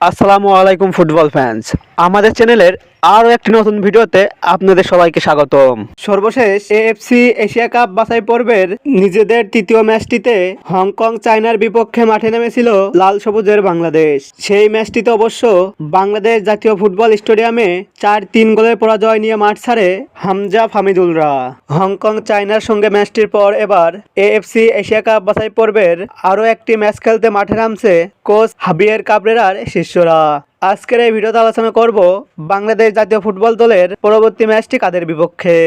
আসসালামু আলাইকুম football fans আমাদের চ্যানেলের আরও একটি নতুন ভিডিওতে আপনাদের সবাইকে স্বাগতম। সর্বশেষ এএফসি এশিয়া কাপ বাছাই পর্বের নিজেদের তৃতীয় ম্যাচটিতে হংকং চায়নার বিপক্ষে মাঠে নেমেছিল লাল সবুজের বাংলাদেশ। সেই ম্যাচটিতে অবশ্য বাংলাদেশ জাতীয় ফুটবল স্টেডিয়ামে চার তিন গোলের পরাজয় নিয়ে মাঠ ছাড়ে হামজা ফামিদুলরা। হংকং চায়নার সঙ্গে ম্যাচটির পর এবার এএফসি এশিয়া কাপ বাছাই পর্বের আরও একটি ম্যাচ খেলতে মাঠে নামছে কোচ হাবিয়ের কাবরেরার শিষ্যরা। আজকের এই ভিডিওতে আলোচনা করব বাংলাদেশ জাতীয় ফুটবল দলের পরবর্তী ম্যাচটি কাদের বিপক্ষে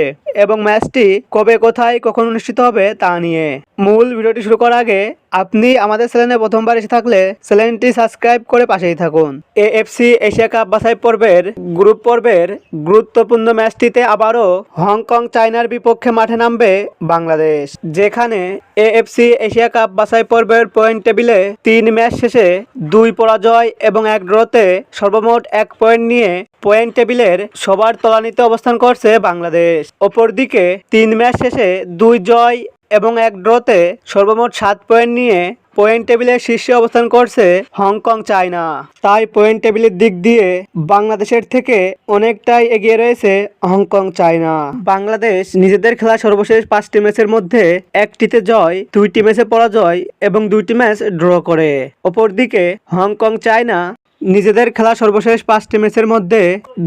এবং ম্যাচটি কবে, কোথায়, কখন অনুষ্ঠিত হবে তা নিয়ে। মূল ভিডিওটি শুরু করার আগে আপনি আমাদের চ্যানেলে প্রথমবার এসে থাকলে চ্যানেলটি সাবস্ক্রাইব করে পাশেই থাকুন। এএফসি এশিয়া কাপ বাছাই পর্বের গ্রুপ পর্বের গুরুত্বপূর্ণ ম্যাচটিতে আবারও হংকং চায়নার বিপক্ষে মাঠে নামবে বাংলাদেশ, যেখানে এএফসি এশিয়া কাপ বাছাই পর্বের পয়েন্ট টেবিলে তিন ম্যাচ শেষে দুই পরাজয় এবং এক ড্রতে সর্বমোট এক পয়েন্ট নিয়ে পয়েন্ট টেবিলের সবার তলানিতে অবস্থান করছে বাংলাদেশ। অপরদিকে তিন ম্যাচ শেষে দুই জয় এবং এক ড্রতে সর্বমোট সাত পয়েন্ট নিয়ে পয়েন্ট টেবিলের শীর্ষে অবস্থান করছে হংকং, চায়না। তাই পয়েন্ট টেবিলের দিক দিয়ে বাংলাদেশের থেকে অনেকটাই এগিয়ে রয়েছে হংকং, চায়না। বাংলাদেশ নিজেদের খেলা সর্বশেষ পাঁচটি ম্যাচের মধ্যে একটিতে জয়, দুইটি ম্যাচে পরাজয় এবং দুইটি ম্যাচ ড্র করে। অপরদিকে হংকং, চায়না নিজেদের খেলা সর্বশেষ পাঁচটি ম্যাচের মধ্যে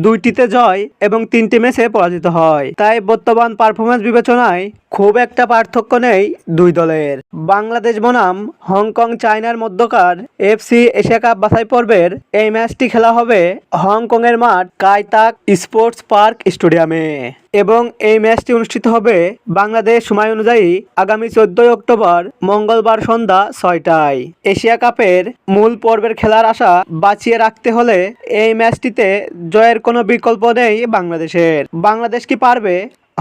দুইটিতে জয় এবং তিনটি ম্যাচে পরাজিত হয়। তাই বর্তমান পারফরমেন্স বিবেচনায় খুব একটা পার্থক্য নেই দুই দলের। বাংলাদেশ বনাম, হংকং চায়নার মধ্যকার এফসি এশিয়া কাপ বাছাই পর্বের এই ম্যাচটি খেলা হবে হংকং এর মাঠ কাইতাক স্পোর্টস পার্ক স্টেডিয়ামে। এবং এই ম্যাচটি অনুষ্ঠিত হবে বাংলাদেশ সময় অনুযায়ী আগামী চোদ্দই অক্টোবর মঙ্গলবার সন্ধ্যা ছয়টায়। এশিয়া কাপের মূল পর্বের খেলার আশা বাঁচিয়ে রাখতে হলে এই ম্যাচটিতে জয়ের কোনো বিকল্প নেই বাংলাদেশের। বাংলাদেশ কি পারবে?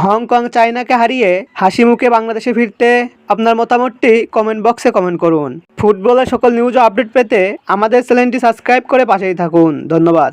হংকং চায়নাকে হারিয়ে হাসি মুখে বাংলাদেশে ফিরতে আপনার মতামতটি কমেন্ট বক্সে কমেন্ট করুন। ফুটবলের সকল নিউজ আপডেট পেতে আমাদের চ্যানেলটি সাবস্ক্রাইব করে পাশেই থাকুন। ধন্যবাদ।